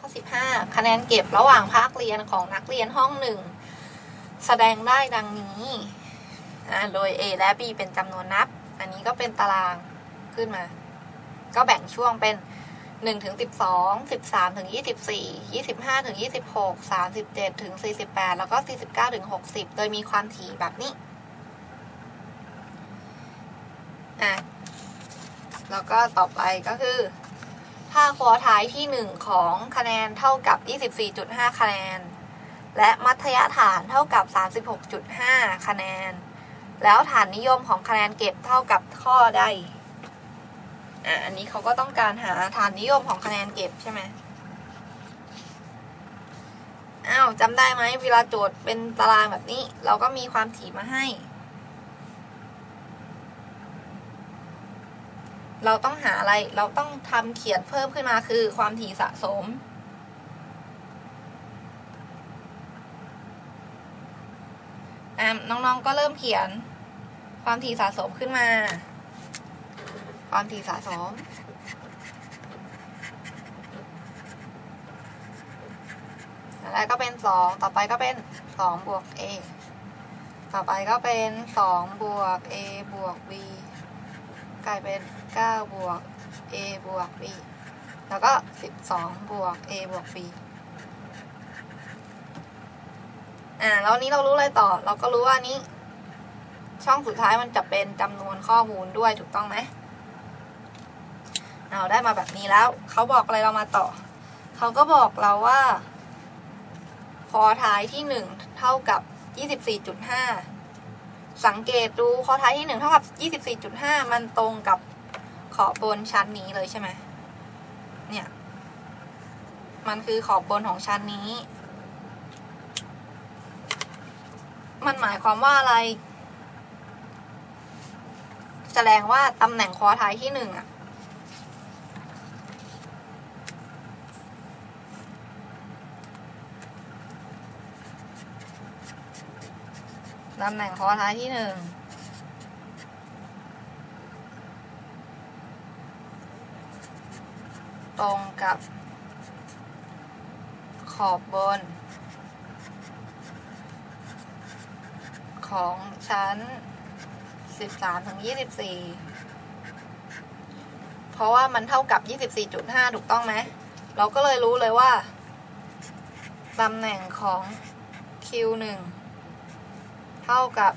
ข้อ 15 คะแนนเก็บระหว่างภาคเรียนของนักเรียนห้องหนึ่งแสดงได้ดังนี้โดย A และ B เป็นจำนวนนับ อันนี้ก็เป็นตารางขึ้นมา ก็แบ่งช่วงเป็น1ถึง12 13ถึง24 25ถึง26 37ถึง48 แล้วก็ 49ถึง60 โดยมีความถี่แบบนี้อะแล้วก็ต่อไปก็คือ ถ้าควอท้ายที่ 1 ของคะแนนเท่ากับ 24.5 คะแนน และมัธยฐานเท่ากับ 36.5 คะแนน แล้วฐานนิยมของคะแนนเก็บเท่ากับข้อใดอะอันนี้เขาก็ต้องการหาฐานนิยมของคะแนนเก็บใช่ไหมอ้าวจำได้ไหมเวลาโจทย์เป็นตารางแบบนี้ เราก็มีความถี่มาให้ เราต้องหาอะไร เราต้องทำเขียนเพิ่มขึ้นมาคือความถี่สะสมอะน้องๆก็เริ่มเขียน ความถี่สะสมขึ้นมา ความถี่สะสม แล้วก็เป็นสอง ต่อไปก็เป็นสองบวก a ต่อไปก็เป็นสองบวก a บวก b กลายเป็นเก้าบวก a บวก b แล้วก็สิบวก a บวก b อ่าแล้วนี้เรารู้อะไรต่อ เราก็รู้ว่านี้ ช่องสุดท้ายมันจะเป็นจำนวนข้อมูลด้วยถูกต้องไหมเอาได้มาแบบนี้แล้ว เขาบอกอะไรเรามาต่อ เขาก็บอกเราว่า พอท้ายที่หนึ่งเท่ากับยี่ สังเกตดูข้อท้ายที่หนึ่งเท่ากับยี่สิบสี่จุดห้ามันตรงกับขอบบนชั้นนี้เลยใช่ไหมเนี่ย มันคือขอบบนของชั้นนี้ มันหมายความว่าอะไร แสดงว่าตำแหน่งคอท้ายที่หนึ่งอะ ตำแหน่งคอท้ายที่หนึ่งตรงกับขอบบน ของชั้น 13ถึง24 เพราะว่ามันเท่ากับ 24.5 ถูกต้องไหม เราก็เลยรู้เลยว่า ตำแหน่งของ Q1 เท่ากับ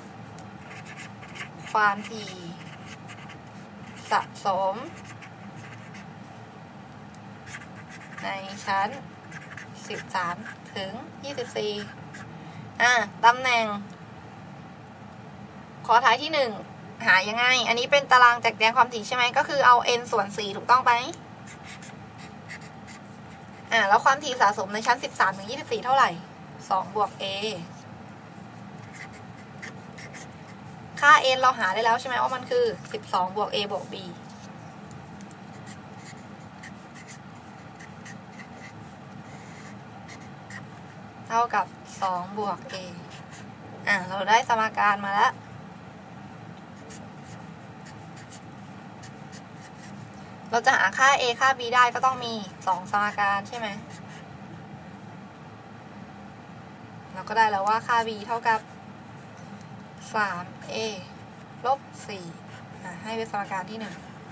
ความถี่สะสม ในชั้น 13 ถึง 24 อะตำแหน่ง ขอท้ายที่หนึ่งหายังไง อันนี้เป็นตารางแจกแจงความถี่ใช่ไหม ก็คือเอา n ส่วน 4 ถูกต้องไหมอ่าแล้วความถี่สะสมในชั้น 13 ถึง 24 เท่าไหร่ 2 บวก a ค่า n เราหาได้แล้วใช่ไหมว่ามันคือ 12 บวก a บวก b เท่ากับ 2 บวก a อ่าเราได้สมการมาแล้ว เราจะหาค่า a ค่า b ได้ก็ต้องมี 2 สมการใช่ไหม เราก็ได้แล้วว่าค่า b เท่ากับ 3a ลบ4อ่ให้เป็นสมการที่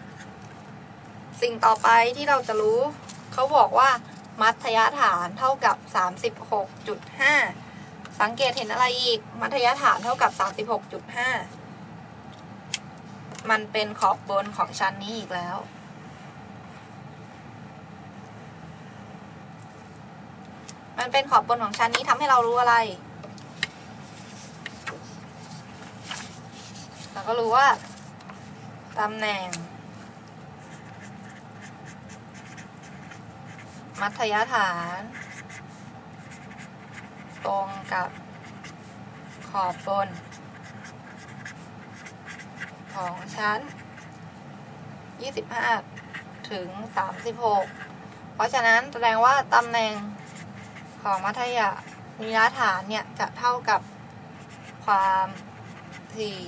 1 สิ่งต่อไปที่เราจะรู้ เขาบอกว่ามัธยฐานเท่ากับ 36.5 สังเกตเห็นอะไรอีก มัธยฐานเท่ากับ 36.5 มันเป็นขอบบนของชั้นนี้อีกแล้วมันเป็นขอบบนของชั้นนี้ทำให้เรารู้อะไร เรา ก็รู้ว่าตำแหน่ง มัธยฐาน ตรงกับขอบบน ของชั้น 25 ถึง 36 เพราะฉะนั้นแสดงว่าตำแหน่งของมัธยนิยฐานเนี่ย จะเท่ากับความถี่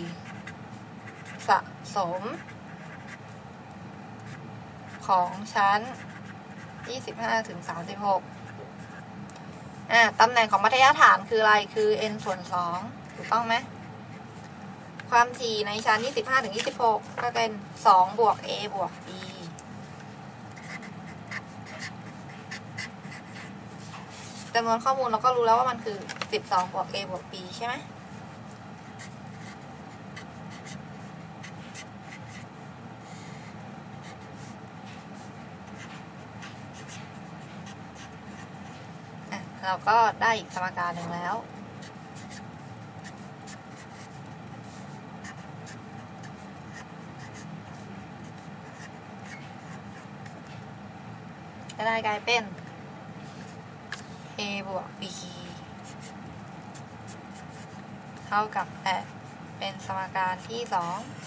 สม ของชั้นยี่สิบห้าถึงสามสิบหกอ่าตำแหน่งของมัธยฐานคืออะไร คือ n ส่วนสองถูกต้องไหม ความถี่ในชั้น 25ถึง26 ก็เป็น 2 บวก a บวก b จำนวนข้อมูลเราก็รู้แล้วว่ามันคือ 12 บวก a บวก b ใช่ไหม เราก็ได้อีกสมการหนึ่งแล้ว ก็ได้กลายเป็น a บวก b เท่ากับ8เป็นสมการที่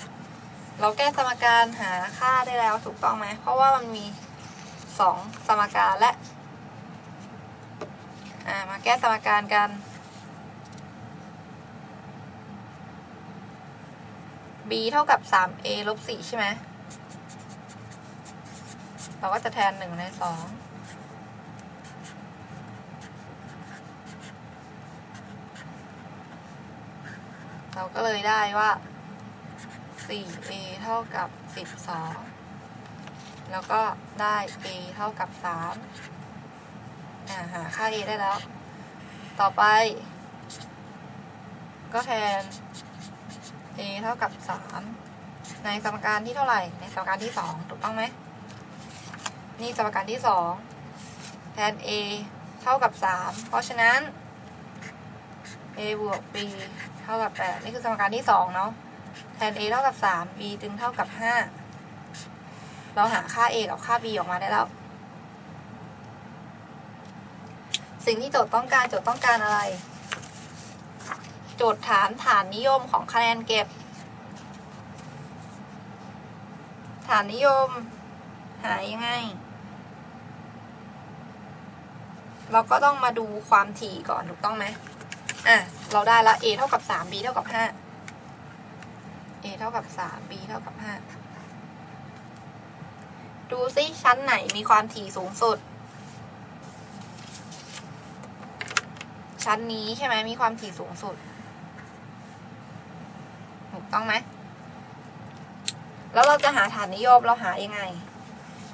2 เราแก้สมการหาค่าได้แล้วถูกต้องไหม เพราะว่ามันมี 2 สมการและ อ่ามาแก้สมการกัน b เท่ากับ 3a ลบ 4 ใช่ไหม เราก็จะแทน 1 ใน 2 เราก็เลยได้ว่า 4a เท่ากับ 12 แล้วก็ได้ a เท่ากับ 3 อ่าหาค่า a ได้แล้ว ต่อไป ก็แทน a เท่ากับ3ในสมการที่เท่าไหร่ ในสมการที่2ถูกต้องไหม นี่สมการที่2แทน a เท่ากับ3เพราะฉะนั้น a บวก b เท่ากับ8นี่คือสมการที่2เนาะ แทน a เท่ากับ3 b จึงเท่ากับ5เราหาค่า a กับค่า b ออกมาได้แล้ว สิ่งที่โจทย์ต้องการโจทย์ต้องการอะไร โจทย์ถามฐานนิยมของคะแนนเก็บ ฐานนิยม หายังไง เราก็ต้องมาดูความถี่ก่อนถูกต้องไหมอะ เราได้แล้ว a เท่ากับ 3 b เท่ากับ 5 a เท่ากับ 3 b เท่ากับ 5 ดูซิชั้นไหนมีความถี่สูงสุด ชั้นนี้ใช่ไหมมีความถี่สูงสุด ถูกต้องไหม แล้วเราจะหาฐานนิยมเราหายังไง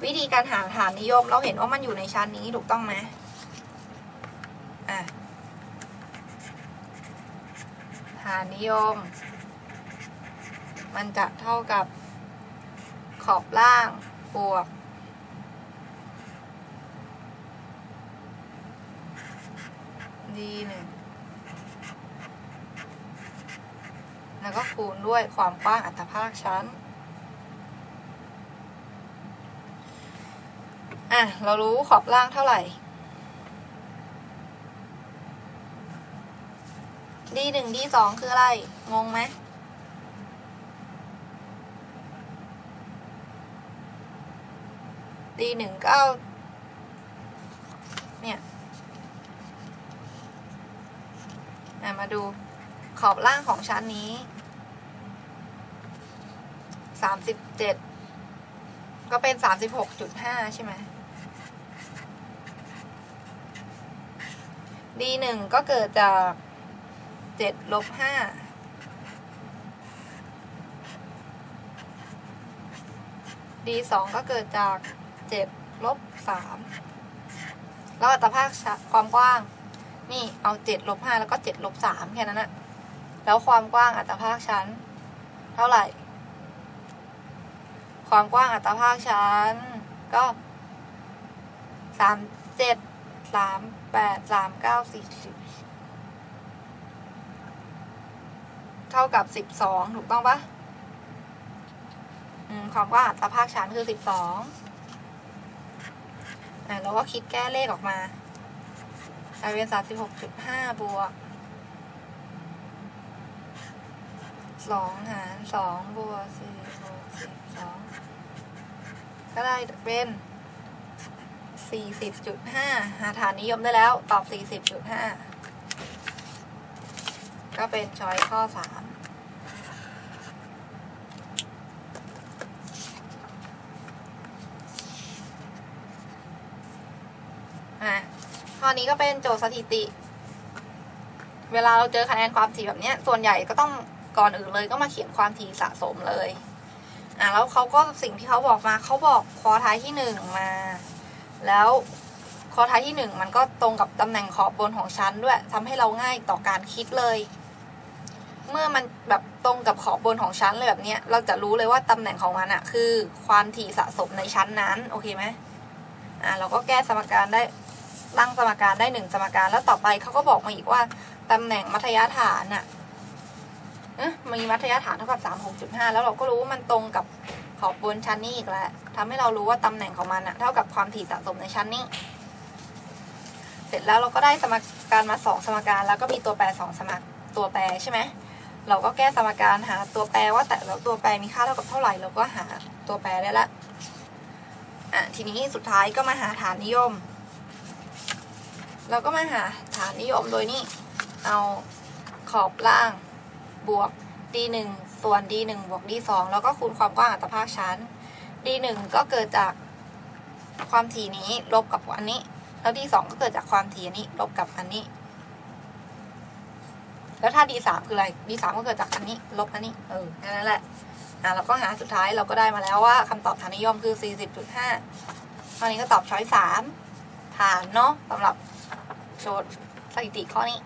วิธีการหาฐานนิยมเราเห็นว่ามันอยู่ในชั้นนี้ถูกต้องไหมอะฐานนิยม มันจะเท่ากับขอบล่างบวก d หนึ่งแล้วก็คูณด้วยความกว้างอัตภาคชั้น อะ เรารู้ขอบล่างเท่าไหร่ d หนึ่ง d สองคืออะไร งงไหม d หนึ่งก็เอาเนี่ยอะ มาดูขอบล่างของชั้นนี้สามสิบเจ็ดก็เป็นสามสิบหกจุดห้าใช่ไหม d หนึ่งก็เกิดจากเจ็ดลบห้า d สองก็เกิดจากเจ็ดลบสามแล้วอัตราภาคความกว้าง นี่เอาเจ็ดลบห้าแล้วก็เจ็ดลบสามแค่นั้นนะแล้วความกว้างอัตภาคชั้น เท่าไหร่ ความกว้างอัตภาคชั้น ก็สามเจ็ดสามแปดสามเก้าสี่สิบเท่ากับสิบสองถูกต้องปะความกว้างอัตภาคชั้นคือสิบสองอะเราก็คิดแก้เลขออกมา กลายเป็นสามสิบหกจุดห้าบวกสองหารสองบวกสี่บวกสิบสองก็ได้เป็นสี่สิบจุดห้าหาฐานนิยมได้แล้ว ตอบสี่สิบจุดห้าก็เป็นช้อยข้อสาม ข้อ นี้ก็เป็นโจทย์สถิติ เวลาเราเจอคะแนนความถี่แบบนี้ส่วนใหญ่ก็ต้องก่อนอื่นเลยก็มาเขียนความถี่สะสมเลย อะแล้วเขาก็สิ่งที่เขาบอกมาเขาบอกคอท้ายที่หนึ่งมา แล้วคอท้ายที่หนึ่งมันก็ตรงกับตำแหน่งขอบบนของชั้นด้วยทำให้เราง่ายต่อการคิดเลย เมื่อมันแบบตรงกับขอบบนของชั้นเลยแบบนี้เราจะรู้เลยว่าตำแหน่งของมันอะคือความถี่สะสมในชั้นนั้น โอเคไหมอะเราก็แก้สมการได้ ตั้งสมการได้หนึ่งสมการแล้วต่อไปเขาก็บอกมาอีกว่าตำแหน่งมัธยฐานอะเอ๊ะมีมัธยฐานเท่ากับสามหกจุดห้าแล้วเราก็รู้ว่ามันตรงกับขอบบนชั้นนี้อีกแล้วทำให้เรารู้ว่าตำแหน่งของมันอะเท่ากับความถี่สะสมในชั้นนี้ เสร็จแล้วเราก็ได้สมการมาสองสมการ แล้วก็มีตัวแปรสองสมการตัวแปรใช่ไหมเราก็แก้สมการหาตัวแปรว่าแต่ละตัวแปรมีค่าเท่ากับเท่าไหร่เราก็หาตัวแปรได้ละอะทีนี้สุดท้ายก็มาหาฐานนิยม เราก็มาหาฐานนิยมโดยนี่เอาขอบล่างบวก d 1 ส่วน d 1 บวก d 2 แล้วก็คูณความกว้างอัตภาคชั้น d 1 ก็เกิดจากความถี่นี้ลบกับอันนี้ แล้ว d 2 ก็เกิดจากความถี่อันนี้ลบกับอันนี้ แล้วถ้า d 3 คืออะไร d 3 ก็เกิดจากอันนี้ ลบอันนี้ เออแค่นั้นแหละ อะเราก็หาสุดท้ายเราก็ได้มาแล้วว่าคำตอบฐานนิยมคือ 40.5ข้อนี้ก็ตอบช้อย3ฐานเนาะสำหรับ โจทย์สถิติข้อนี้